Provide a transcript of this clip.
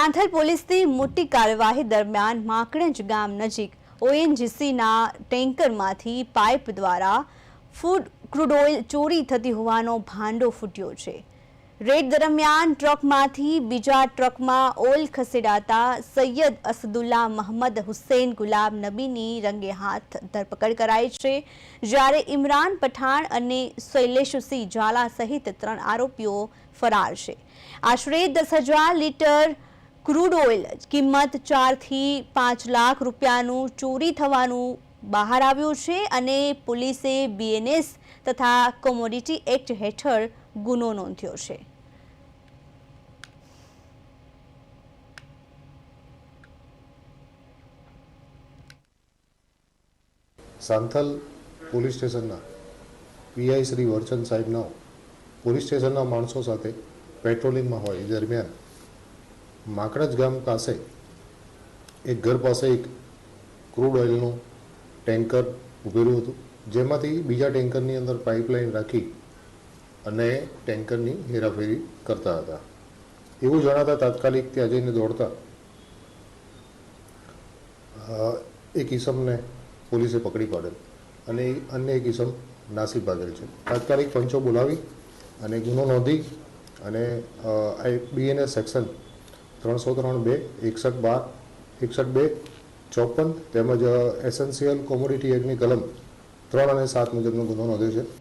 સાંથલ પોલીસની મોટી કાર્યવાહી દરમિયાન માકણજ ગામ નજીક ઓએનજીસીના ટેન્કરમાંથી પાઇપ દ્વારા ફૂડ, ક્રૂડ ઓઇલ ચોરી થતી હોવાનો ભાંડો ફૂટ્યો છે. રેડ દરમિયાન ટ્રકમાંથી બીજા ટ્રકમાં ઓઇલ ખસેડાતા સૈયદ અસદુલ્લા મહમદ હુસેન ગુલાબ નબીની રંગે હાથ ધરપકડ કરાઈ છે. જ્યારે ઇમરાન પઠાણ અને શૈલેષસિંહ ઝાલા સહિત ત્રણ આરોપીઓ ફરાર છે. આશરે દસ હજાર લીટર ક્રૂડ ઓઇલ કિંમત ચારથી પાંચ લાખ રૂપિયાનું ચોરી થવાનું બહાર આવ્યું છે અને પોલીસે બીએનએસ તથા કોમોડિટી એક્ટ હેઠળ ગુનો નોંધ્યો છે. સાંથલ પોલીસ સ્ટેશનના પીઆઈ શ્રી વર્ચન સાહેબનો પોલીસ સ્ટેશનના માણસો સાથે પેટ્રોલિંગમાં હોય દરમિયાન માકડજ ગામ પાસે એક ઘર પાસે એક ક્રૂડ ઓઇલનું ટેન્કર ઉભેલું હતું. જેમાંથી બીજા ટેન્કરની અંદર પાઇપલાઇન રાખી અને ટેન્કરની હેરાફેરી કરતા હતા. એવું જણાતા તાત્કાલિક ત્યાં જઈને દોડતા એક ઈસમને પોલીસે પકડી પાડેલ અને અન્ય એક ઈસમ નાસી ભાગેલ છે. તાત્કાલિક પંચો બોલાવી અને ગુનો નોંધી અને બીએનએસ સેક્શન ત્રણસો ત્રણ બે, એકસઠ બાર, એકસઠ બે, ચોપન, તેમજ એસેન્શિયલ કોમોડિટી એક્ટની કલમ ત્રણ અને સાત મુજબનો ગુનો નોંધ્યો છે.